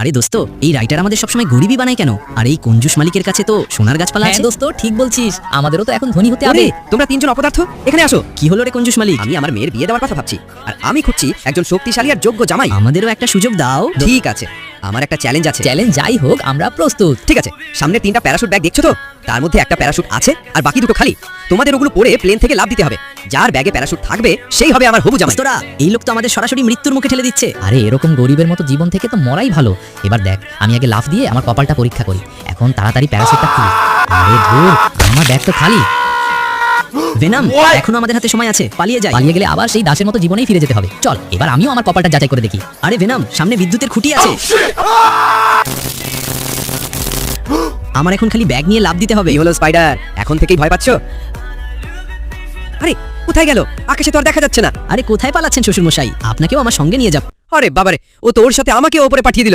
আরে দোস্ত এই রাইটার আমাদের সবসময় গরিবই বানায় কেন? আর এই কঞ্জুস মালিকের কাছে তো সোনার গাছপালা হ্যাঁ আছে। দোস্ত ঠিক বলছিস। আমাদেরও তো এখন ধনী হতে হবে। তোমরা তিনজন অপদার্থ? এখানে আসো। কি হলো রে কঞ্জুস মালিক? আমি আমার মেয়ের বিয়ে দেওয়ার কথা ভাবছি। আর আমি খুঁজছি একজন শক্তিশালী আর যোগ্য জামাই। আমাদেরও একটা সুযোগ দাও। ঠিক আছে। আমার একটা চ্যালেঞ্জ আছে। চ্যালেঞ্জ যাই হোক আমরা প্রস্তুত। ঠিক আছে। সামনে তিনটা প্যারাশুট ব্যাগ দেখছ তো? তার মধ্যে একটা প্যারাশুট আছে আর বাকি দুটো খালি। তোমাদের ওগুলো পরে প্লেন থেকে লাভ দিতে হবে। যার ব্যাগে প্যারাশুট থাকবে সেই হবে আমার হবু জামাই। দোস্তরা এই লোক তো আমাদের সরাসরি মৃত্যুর মুখে ঠেলে দিচ্ছে। আরে এরকম গরিবের মতো জীবন থেকে তো মরাই ভালো। এবার দেখ আমি আগে লাফ দিয়ে আমার কপালটা পরীক্ষা করি। এখন তাড়াতাড়ি প্যারাসুটটা খুলি। আরে ধুর আমার ব্যাগ তো খালি। ভেনাম এখনও আমাদের হাতে সময় আছে পালিয়ে যাই। পালিয়ে গেলে আবার সেই দাসের মতো জীবনেই ফিরে যেতে হবে। চল এবার আমিও আমার কপালটা যাচাই করে দেখি। আরে ভেনাম সামনে বিদ্যুতের খুঁটি আছে। আমার এখন খালি ব্যাগ নিয়ে লাভ দিতে হবে। এই হলো স্পাইডার এখন থেকেই ভয় পাচ্ছ? আরে কোথায় গেল? আকাশে তো আর দেখা যাচ্ছে না। আরে কোথায় পালাচ্ছেন শ্বশুর মশাই আপনাকেও আমার সঙ্গে নিয়ে যাব আরে বাবারে ও তো ওর সাথে আমাকে ওপরে পাঠিয়ে দিল।